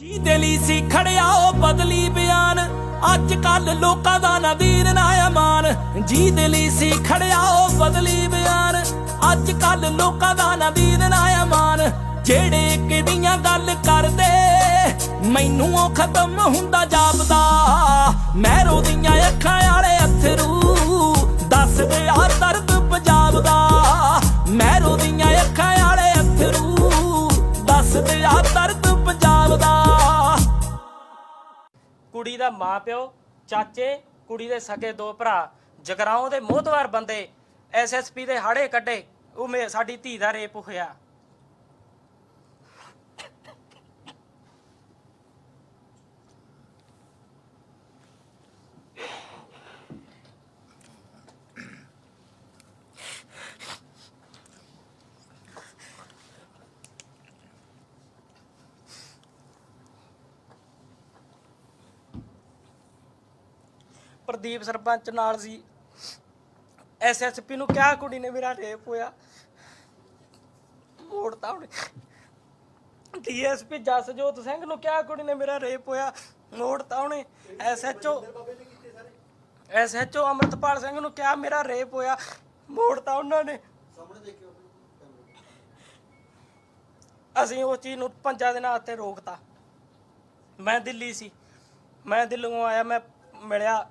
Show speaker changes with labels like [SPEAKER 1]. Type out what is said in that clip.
[SPEAKER 1] ਜੀ ਲਈ ਸੀ ਖੜਿਆ ਉਹ ਬਦਲੀ ਬਿਆਨ। ਅੱਜ ਕੱਲ ਲੋਕਾਂ ਦਾ ਨਾ ਵੀਰ ਨਾ ਅਮਾਨ। ਜੀ ਲਈ ਸੀ ਖੜਿਆ ਉਹ ਬਦਲੀ ਬਿਆਨ। ਅੱਜ ਕੱਲ ਲੋਕਾਂ ਦਾ ਨਾ ਨਾ ਅਮਾਨ। ਜਿਹੜੇ ਕਿਹੜੀਆਂ ਗੱਲ ਕਰਦੇ, ਮੈਨੂੰ ਉਹ ਖਤਮ ਹੁੰਦਾ ਜਾਪਦਾ। ਮੈਂ ਰੋਦੀਆਂ
[SPEAKER 2] ਕੁੜੀ ਦਾ ਮਾਪਿਓ ਚਾਚੇ, ਕੁੜੀ ਦੇ ਸਕੇ ਦੋ ਭਰਾ, ਜਗਰਾਉਂ ਦੇ ਮੋਹਤਵਾਰ ਬੰਦੇ ਐਸਐਸਪੀ ਦੇ ਹਾੜੇ ਕੱਢੇ, ਉਹ ਮੇ, ਸਾਡੀ ਧੀ ਦਾ ਰੇਪ ਹੋਇਆ। ਪ੍ਰਦੀਪ ਸਰਪੰਚ ਨਾਲ ਸੀ। ਐਸਐਸਪੀ ਨੂੰ ਕਿਹਾ ਕੁੜੀ ਨੇ ਮੇਰਾ ਰੇਪ ਹੋਇਆ। ਮੋੜਤਾ ਉਹਨੇ। ਡੀਐਸਪੀ ਜਸਜੋਤ ਸਿੰਘ ਨੂੰ ਕਿਹਾ ਕੁੜੀ ਨੇ ਮੇਰਾ ਰੇਪ ਹੋਇਆ। ਮੋੜਤਾ ਉਹਨੇ। ਐਸਐਚਓ ਐਸਐਚਓ ਅਮਰਤਪਾਲ ਸਿੰਘ ਨੂੰ ਕਿਹਾ ਮੇਰਾ ਰੇਪ ਹੋਇਆ। ਮੋੜਤਾ ਉਹਨਾਂ ਨੇ। ਅਸੀਂ ਉਸ ਚੀਜ਼ ਨੂੰ ਪੰਜਾਂ ਦਿਨਾਂ ਉੱਤੇ ਰੋਕਤਾ। ਮੈਂ ਦਿੱਲੀ ਸੀ। ਮੈਂ ਦਿੱਲੀੋਂ ਆਇਆ, ਮੈਂ ਮਿਲਿਆ।